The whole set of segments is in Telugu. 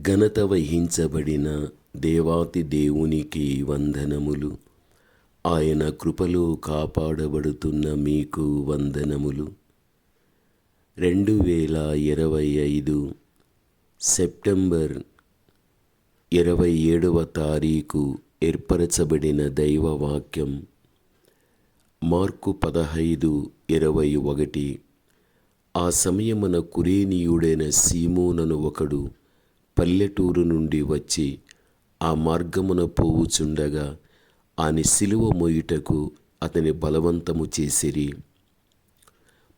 ఘనత వహించబడిన దేవాతి దేవునికి వందనములు. ఆయన కృపలో కాపాడబడుతున్న మీకు వందనములు. రెండు వేల ఇరవై ఐదు సెప్టెంబర్ ఇరవై ఏడవ తారీఖు ఏర్పరచబడిన దైవవాక్యం మార్కు పదహైదు ఇరవై ఒకటి. ఆ సమయమున కురేనీయుడైన సీమోనను ఒకడు పల్లెటూరు నుండి వచ్చి ఆ మార్గమున పోవుచుండగా ఆని సిలువ మోయుటకు అతని బలవంతము చేసిరి.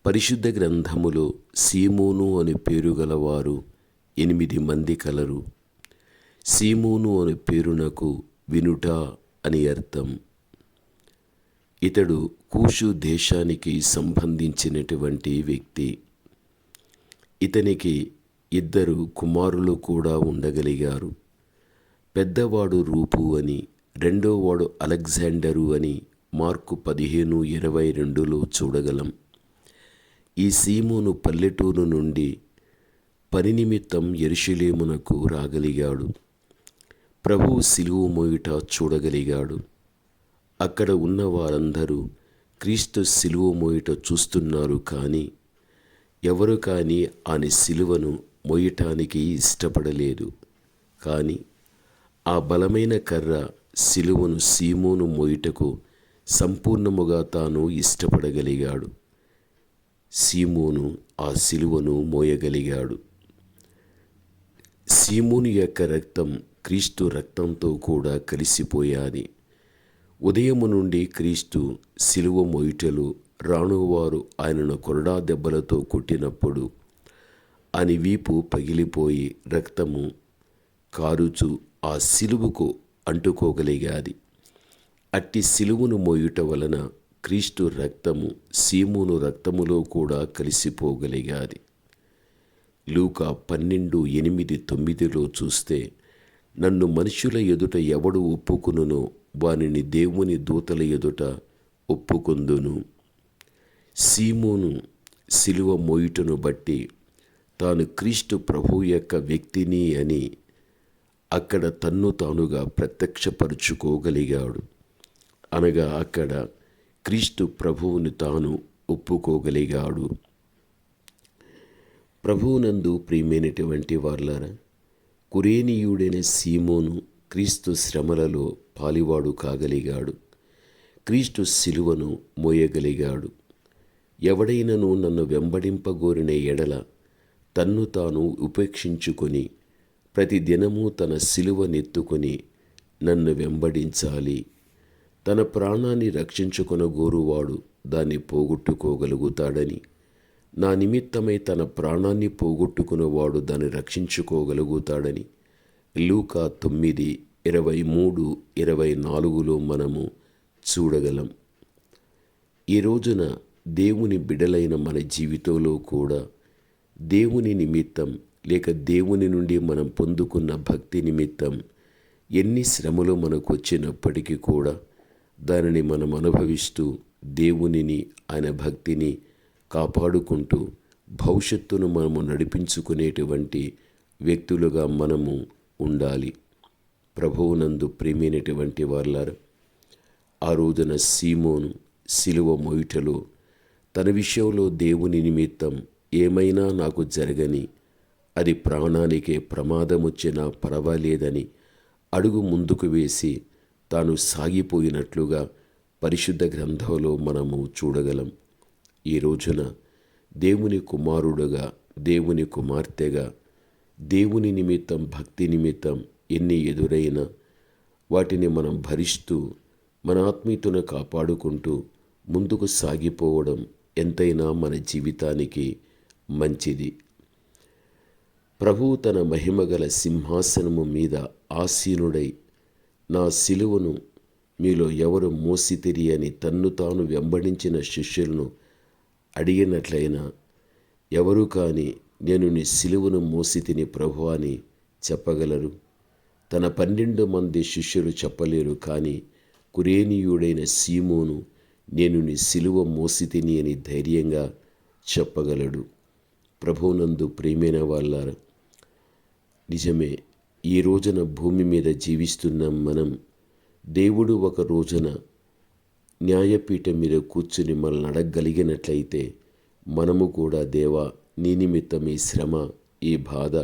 పరిశుద్ధ గ్రంథములో సీమోను అని పేరు గలవారు ఎనిమిది మంది కలరు. సీమోను అనే పేరునకు వినుట అని అర్థం. ఇతడు కూషు దేశానికి సంబంధించినటువంటి వ్యక్తి. ఇతనికి ఇద్దరు కుమారులు కూడా ఉండగలిగారు. పెద్దవాడు రూపు అని రెండోవాడు అలెగ్జాండరు అని మార్కు పదిహేను ఇరవై రెండులో చూడగలం. ఈ సీమోను పల్లెటూరు నుండి పని నిమిత్తం ఎరుషులేమునకు రాగలిగాడు. ప్రభువు సిలువు మోయుట చూడగలిగాడు. అక్కడ ఉన్న వారందరూ క్రీస్తు సిలువ మోయుట చూస్తున్నారు కానీ ఎవరు కానీ ఆని సిలువను మోయటానికి ఇష్టపడలేదు. కానీ ఆ బలమైన కర్ర సిలువను సీమోను మోయుటకు సంపూర్ణముగా తాను ఇష్టపడగలిగాడు. సీమోను ఆ సిలువను మోయగలిగాడు సీమోను యొక్క రక్తం క్రీస్తు రక్తంతో కూడా కలిసిపోయాది. ఉదయము నుండి క్రీస్తు సిలువ మోయిటలు రానువారు ఆయనను కొరడా దెబ్బలతో కొట్టినప్పుడు అని వీపు పగిలిపోయి రక్తము కారుచు ఆ సిలువుకు అంటుకోగలిగాది. అట్టి సిలువును మోయుట వలన క్రీస్తు రక్తము సీమును రక్తములో కూడా కలిసిపోగలిగాది. లూకా పన్నెండు ఎనిమిది తొమ్మిదిలో చూస్తే నన్ను మనుషుల ఎదుట ఎవడు ఒప్పుకునునో వానిని దేవుని దూతల ఎదుట ఒప్పుకుందును. సీమోను సిలువ మోయుటను బట్టి తాను క్రీస్తు ప్రభు యొక్క వ్యక్తిని అని అక్కడ తన్ను తానుగా ప్రత్యక్షపరుచుకోగలిగాడు. అనగా అక్కడ క్రీస్తు ప్రభువుని తాను ఒప్పుకోగలిగాడు. ప్రభువునందు ప్రియమైనటువంటి వార్లారా కురేనీయుడైన సీమోను క్రీస్తు శ్రమలలో పాలివాడు కాగలిగాడు. క్రీస్తు శిలువను మోయగలిగాడు. ఎవడైనను నన్ను వెంబడింపగోరిన ఎడల తన్ను తాను ఉపేక్షించుకొని ప్రతి దినము తన సిలువనెత్తుకొని నన్ను వెంబడించాలి. తన ప్రాణాన్ని రక్షించుకొనగోరువాడు దాన్ని పోగొట్టుకోగలుగుతాడని నా నిమిత్తమై తన ప్రాణాన్ని పోగొట్టుకునేవాడు దాన్ని రక్షించుకోగలుగుతాడని లూకా తొమ్మిది ఇరవై మూడు ఇరవై నాలుగులో మనము చూడగలం. ఈ రోజున దేవుని బిడలైన మన జీవితంలో కూడా దేవుని నిమిత్తం లేక దేవుని నుండి మనం పొందుకున్న భక్తి నిమిత్తం ఎన్ని శ్రమలు మనకు వచ్చినప్పటికీ కూడా దానిని మనం అనుభవిస్తూ దేవునిని ఆయన భక్తిని కాపాడుకుంటూ భవిష్యత్తును మనము నడిపించుకునేటువంటి వ్యక్తులుగా మనము ఉండాలి. ప్రభువునందు ప్రేమైనటువంటి వాళ్ళారు ఆ రోజున సీమోను సిలువ మొయిటలో తన విషయంలో దేవుని నిమిత్తం ఏమైనా నాకు జరగని అది ప్రాణానికే ప్రమాదం వచ్చినా పర్వాలేదని అడుగు ముందుకు వేసి తాను సాగిపోయినట్లుగా పరిశుద్ధ గ్రంథంలో మనము చూడగలం. ఈ రోజున దేవుని కుమారుడుగా దేవుని కుమార్తెగా దేవుని నిమిత్తం భక్తి నిమిత్తం ఎన్ని ఎదురైనా వాటిని మనం భరిస్తూ మన ఆత్మీయతను కాపాడుకుంటూ ముందుకు సాగిపోవడం ఎంతైనా మన జీవితానికి మంచిది. ప్రభువు తన మహిమగల సింహాసనము మీద ఆసీనుడై నా సిలువను మీలో ఎవరు మోసితిరి అని తన్ను తాను వెంబడించిన శిష్యులను అడిగినట్లయినా ఎవరు కానీ నేను నీ సిలువను మోసితిని ప్రభు అని చెప్పగలరు. తన పన్నెండు మంది శిష్యులు చెప్పలేరు కానీ కురేనీయుడైన సీమోను నేను నీ సిలువ మోసితిని అని ధైర్యంగా చెప్పగలడు. ప్రభువునందు ప్రేమైన వాళ్ళ నిజమే ఈ రోజున భూమి మీద జీవిస్తున్న మనం దేవుడు ఒక రోజున న్యాయపీఠం మీద కూర్చుని మనల్ని అడగగలిగినట్లయితే మనము కూడా దేవా నీ నిమిత్తం ఈ శ్రమ ఈ బాధ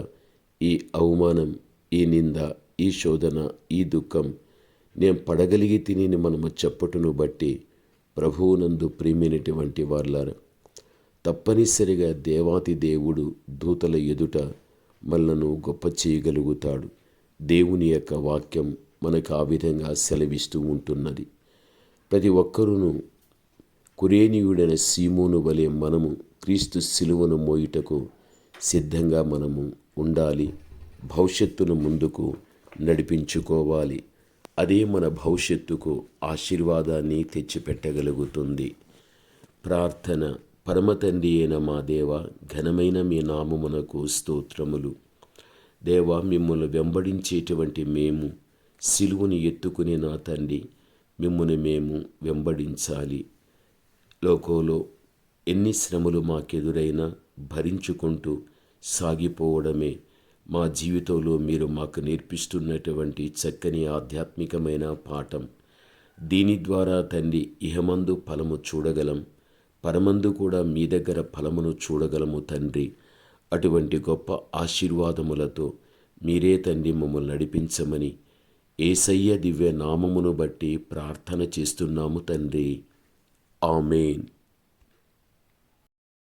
ఈ అవమానం ఈ నింద ఈ శోధన ఈ దుఃఖం నేను పడగలిగి తిని మనము చెప్పటను బట్టి ప్రభువునందు ప్రేమినటువంటి వాళ్ళారు? తప్పనిసరిగా దేవాతి దేవుడు దూతల ఎదుట మనలను గొప్ప చేయగలుగుతాడు. దేవుని యొక్క వాక్యం మనకు ఆ విధంగా సెలవిస్తూ ఉంటున్నది. ప్రతి ఒక్కరూను కురేనియుడైన సీమోను వలె మనము క్రీస్తు శిలువను మోయుటకు సిద్ధంగా మనము ఉండాలి. భవిష్యత్తును ముందుకు నడిపించుకోవాలి. అదే మన భవిష్యత్తుకు ఆశీర్వాదాన్ని తెచ్చిపెట్టగలుగుతుంది. ప్రార్థన పరమతండ్రి అయిన మా దేవ ఘనమైన మీ నామమునకు స్తోత్రములు. దేవ మిమ్మల్ని వెంబడించేటువంటి మేము సిలువను ఎత్తుకునే నా తండ్రి మిమ్మల్ని మేము వెంబడించాలి. లోకంలో ఎన్ని శ్రమలు మాకెదురైనా భరించుకుంటూ సాగిపోవడమే మా జీవితంలో మీరు మాకు నేర్పిస్తున్నటువంటి చక్కని ఆధ్యాత్మికమైన పాఠం. దీని ద్వారా తండ్రి ఇహమందు ఫలము చూడగలం. పరమందు కూడా మీ దగ్గర ఫలమును చూడగలము తండ్రి. అటువంటి గొప్ప ఆశీర్వాదములతో మీరే తండ్రి మమ్మల్ని నడిపించమని ఏసయ్య దివ్య నామమును బట్టి ప్రార్థన చేస్తున్నాము తండ్రి. ఆమెన్.